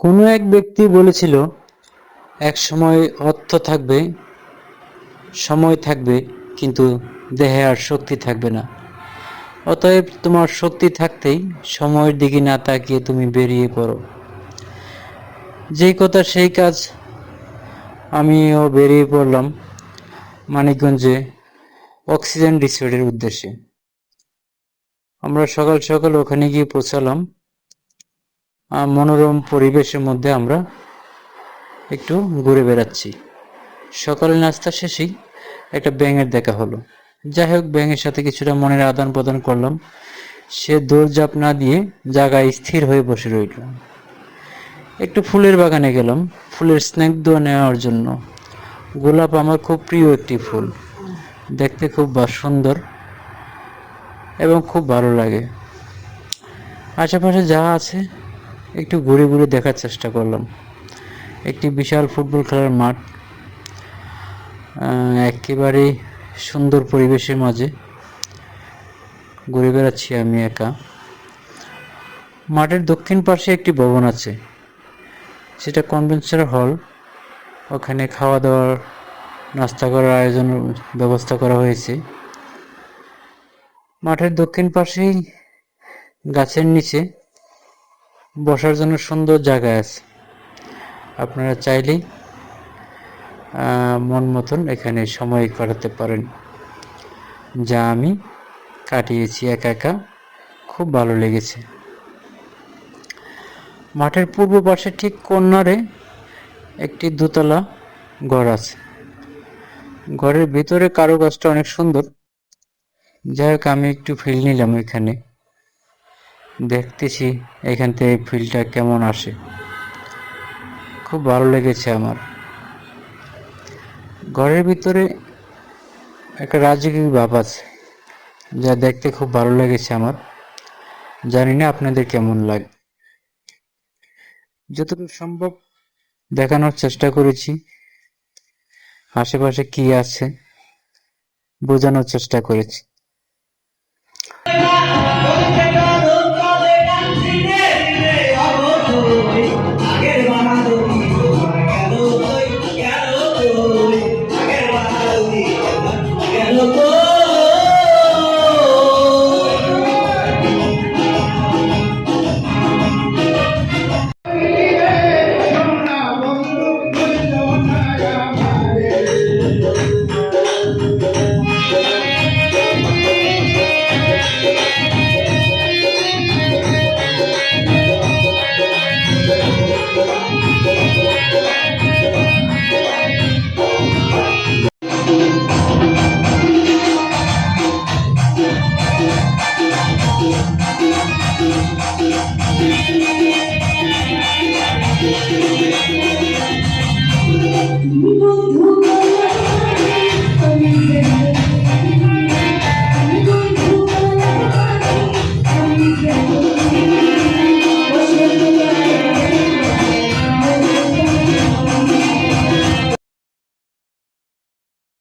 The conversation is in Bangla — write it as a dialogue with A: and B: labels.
A: কোনো এক ব্যক্তি বলেছিল, এক সময় অর্থ থাকবে, সময় থাকবে, কিন্তু দেহে আর শক্তি থাকবে না। অতএব তোমার শক্তি থাকতেই সময়ের দিকে না তাকিয়ে তুমি বেরিয়ে পড়ো। যেই কথা সেই কাজ আমিও বেরিয়ে পড়লাম মানিকগঞ্জে অক্সিজেন রিসোর্টের উদ্দেশ্যে। আমরা সকাল সকাল ওখানে গিয়ে পৌঁছালাম। মনোরম পরিবেশের মধ্যে আমরা একটু ঘুরে বেড়াচ্ছি। সকালে নাস্তা শেষেই একটা ব্যাঙের দেখা হলো। যাই হোক, ব্যাঙের সাথে কিছুটা মনের আদান প্রদান করলাম। সে দৌড়ঝাঁপ না দিয়ে জায়গায় স্থির হয়ে বসে রইল। একটু ফুলের বাগানে গেলাম। ফুলের স্নেগ্ধ নেওয়ার জন্য। গোলাপ আমার খুব প্রিয় একটি ফুল। দেখতে খুব সুন্দর এবং খুব ভালো লাগে। আশেপাশে যা আছে একটু ঘুরে ঘুরে দেখার চেষ্টা করলাম। একটি বিশাল ফুটবল খেলার মাঠ আহ, একেবারেই সুন্দর পরিবেশের মাঝে। ঘুরে বেড়াচ্ছি আমি একা। মাঠের দক্ষিণ পাশে একটি ভবন আছে। সেটা কনভেনশন হল। ওখানে খাওয়া দাওয়ার নাস্তা করার আয়োজন ব্যবস্থা করা হয়েছে। মাঠের দক্ষিণ পাশেই গাছের নিচে বসার জন্য সুন্দর জায়গা আছে। আপনারা চাইলেই মন মতন এখানে সময় কাটাতে পারেন। যা আমি কাটিয়েছি একা একা, খুব ভালো লেগেছে। মাঠের পূর্ব পাশে ঠিক কর্নারে একটি দোতলা ঘর আছে। ঘরের ভিতরে কারুকাজটা অনেক সুন্দর। যাই হোক, আমি একটু ফিল নিলাম এখানে। দেখতেছি এখান থেকে ফিলটা কেমন আসে। খুব ভালো লেগেছে আমার। ঘরের ভিতরে একটা রাজকীয় ভাব আছে, যা দেখতে খুব ভালো লেগেছে আমার। জানি না আপনাদের কেমন লাগে, যতটুকু সম্ভব দেখানোর চেষ্টা করেছি। আশেপাশে কি আছে বোঝানোর চেষ্টা করেছি।
B: Thank you.